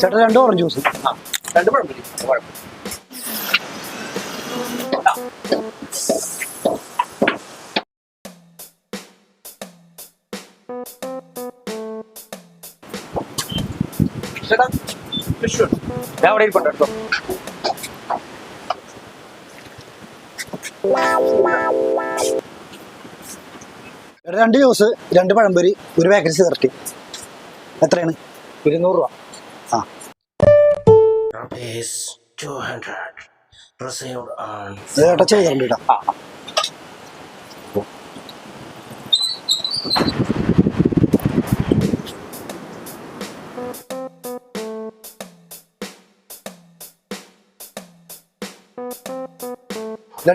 ചേട്ടാ രണ്ട് orange juice ആ രണ്ട് ചേട്ടാ ഞാൻ അവിടെ ഇരിപ്പുണ്ട് കേട്ടോ രണ്ട് ജ്യൂസ് രണ്ട് പഴംപൊരി ഒരു വേക്കൻസി സിഗരറ്റ് എത്രയാണ്? ഇരുന്നൂറ് രൂപ. Rupees 200 received on ഇത് ചേട്ടാ ചെയ്തിട്ടുണ്ട് കേട്ടോ ആ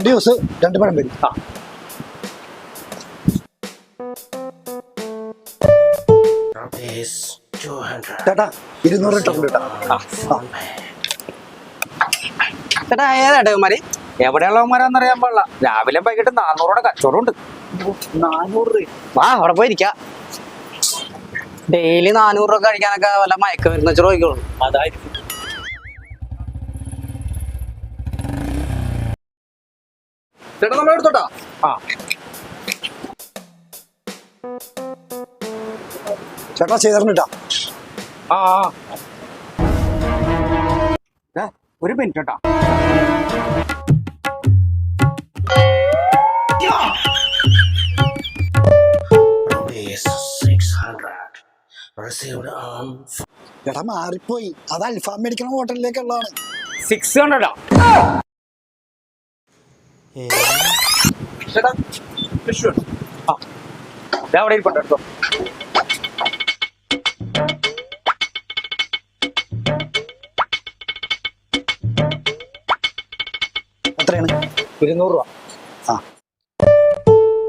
ദിവസം രണ്ട് പണം വരും. ആ. 200 ചേട്ടാ ഇരുന്നൂറ് ടൗണ്ട് കേട്ടോ. ആ. ചേട്ടാ ഏതാ ഇവന്മാര് എവിടെയുള്ളവന്മാരാന്നറിയാൻ പാടില്ല. രാവിലെ വൈകിട്ട് നാന്നൂറോടെ കച്ചവടം ഉണ്ട്. നാനൂറ് രൂപ. വാ അവിടെ പോയിരിക്കാം. ഡെയിലി നാനൂറ് രൂപ കഴിക്കാനൊക്കെ വല്ല മയക്ക വരുന്ന ചോദിക്കുള്ളൂ അതായിരിക്കും. ചേട്ടാ നമ്മൾ എടുത്തോട്ടാ? ആ. ചേട്ടാ ചെയ്തിട്ടുണ്ട് ആ. ഒരു മിനിറ്റ് കേട്ടോ rupees 600 received on ചേട്ടാ മാറിപ്പോയി. അത് അൽഫാം മേടിക്കണ ഹോട്ടലിലേക്കുള്ളതാണ്. സിക്സ് ഹൺഡ്രഡാ അവിടെ ഇരിപ്പുണ്ട്. എത്രയാണ്? ഇരുന്നൂറ് രൂപ. ആ.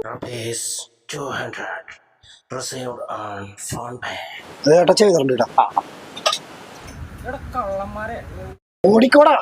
Rupees 200 received on phone pay. ഇത് ചേട്ടാ ചെയ്തിട്ടുണ്ട് കേട്ടോ. ഓടിക്കോടാ.